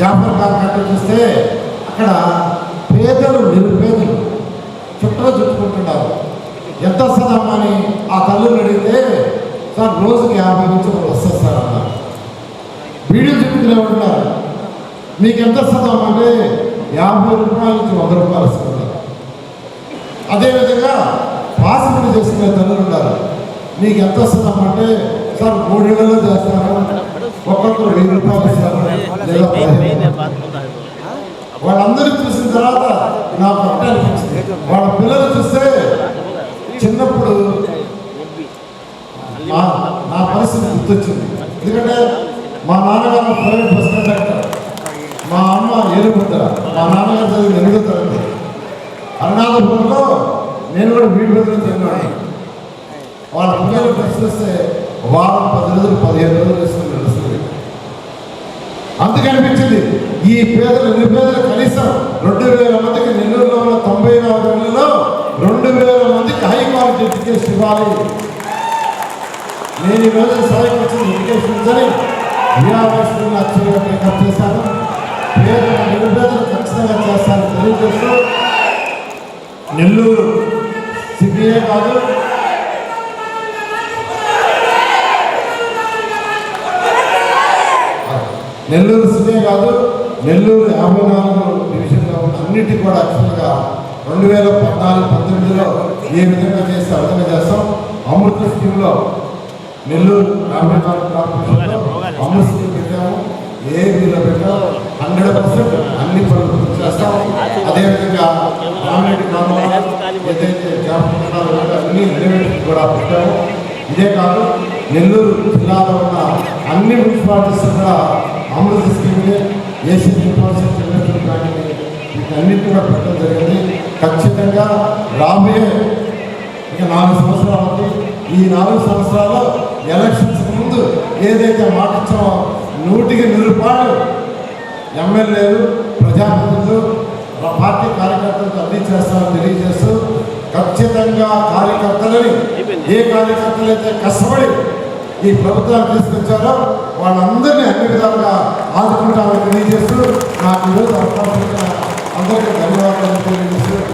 జాఫర్ గారి కట్ట చూస్తే అక్కడ పేదలు నిరుపేదలు చుట్టలు చుట్టుకుంటున్నారు. ఎంత వస్తుందమ్మా అని ఆ తల్లిని అడిగితే సార్ రోజుకి యాభై నుంచి ఒకరు వస్తారు సార్ అన్నారు వీడియో చుట్టుకునే ఉంటారు మీకు ఎంత వస్తుందమ్మా అంటే యాభై రూపాయల నుంచి వంద రూపాయలు వస్తుంది అదేవిధంగా పాస్పోర్ట్ చేసుకునే తల్లులు ఉన్నారు. నీకు ఎంత వస్తుందమ్మా అంటే సార్ మూడేళ్ళలో చేస్తాను. ఒక్కొక్కరు వెయ్యి రూపాయలు ఇస్తారు వాళ్ళందరూ చూసిన తర్వాత నాకు ఒకటే అనిపించింది. వాళ్ళ పిల్లలు చూస్తే చిన్నప్పుడు నా పరిస్థితి గుర్తొచ్చింది. ఎందుకంటే మా నాన్నగారు ప్రైవేట్ బస్ కండక్టర్ మా అమ్మ ఏలుముద్ర మా నాన్నగారు చదివిన ఎనిమిదో తరగతి. అరుణాచపురంలో నేను కూడా వీడి బదులు తిన్నాను వాళ్ళ పిల్లలు డ్రెస్ వేస్తే వారం పది రోజులు పదిహేను రోజులు వేసుకుని అందుకనిపించింది ఈ పేదలు నిరుపేదలు కనీసం రెండు వేల మందికి నెల్లూరులో ఉన్న తొంభై నాలుగు రెండు వేల మందికి హై క్వాలిటీ ఎడ్యుకేషన్ ఇవ్వాలి. నేను ఈ రోజు సహాయకు వచ్చిన ఎడ్యుకేషన్ ఉందని విఆర్ఎస్ని లక్షలుగా చేశాను. పేదలు నిరుపేదలు ఖచ్చితంగా చేస్తాను తెలియజేస్తూ నెల్లూరు సిబిఐ కాదు నెల్లూరు సిటీ కాదు నెల్లూరు యాభై నాలుగు డివిజన్లో ఉన్న అన్నిటి కూడా యాక్చువల్గా రెండు వేల పద్నాలుగు పంతొమ్మిదిలో ఏ విధంగా చేస్తే ఆ చేస్తాం? అమృత స్కీమ్లో నెల్లూరు యాభై నాలుగు కార్పొరేషన్లో అమృత స్కీమ్ పెట్టాము. ఏ వీళ్ళు పెట్టాము హండ్రెడ్ పర్సెంట్ అన్ని పనులు పూర్తి చేస్తాం. అదేవిధంగా రామిరెడ్డి గ్రామంలో ఏదైతే జాబ్ అన్ని రెనోవేషన్ కూడా పెట్టాము. ఇదే కాదు నెల్లూరు జిల్లాలో ఉన్న అన్ని మున్సిపాలిటీస్ కూడా అమృత స్కీమ్ని ఏసీ ఇన్ఫ్రాస్ట్రక్చర్ ఇన్వెస్ట్మెంట్ బ్యాంక్ని వీటన్నిటి కూడా పెట్టడం జరిగింది. ఖచ్చితంగా రాబోయే ఇక నాలుగు సంవత్సరాలు ఉంది ఈ నాలుగు సంవత్సరాలు ఎలక్షన్స్ ముందు ఏదైతే మాట ఇచ్చామో నూటికి నిరుపాడు ఎమ్మెల్యేలు ప్రజాప్రతినిధులు పార్టీ కార్యకర్తలకు అన్ని చేస్తామని తెలియజేస్తూ ఖచ్చితంగా కార్యకర్తలని ఏ కార్యకర్తలు అయితే కష్టపడి ఈ ప్రభుత్వాలు తీసుకొచ్చారో వాళ్ళందరినీ అన్ని విధాలుగా ఆదుకుంటామని తెలియజేస్తూ నాకు ఈరోజు అందరికీ ధన్యవాదాలు తెలియజేస్తూ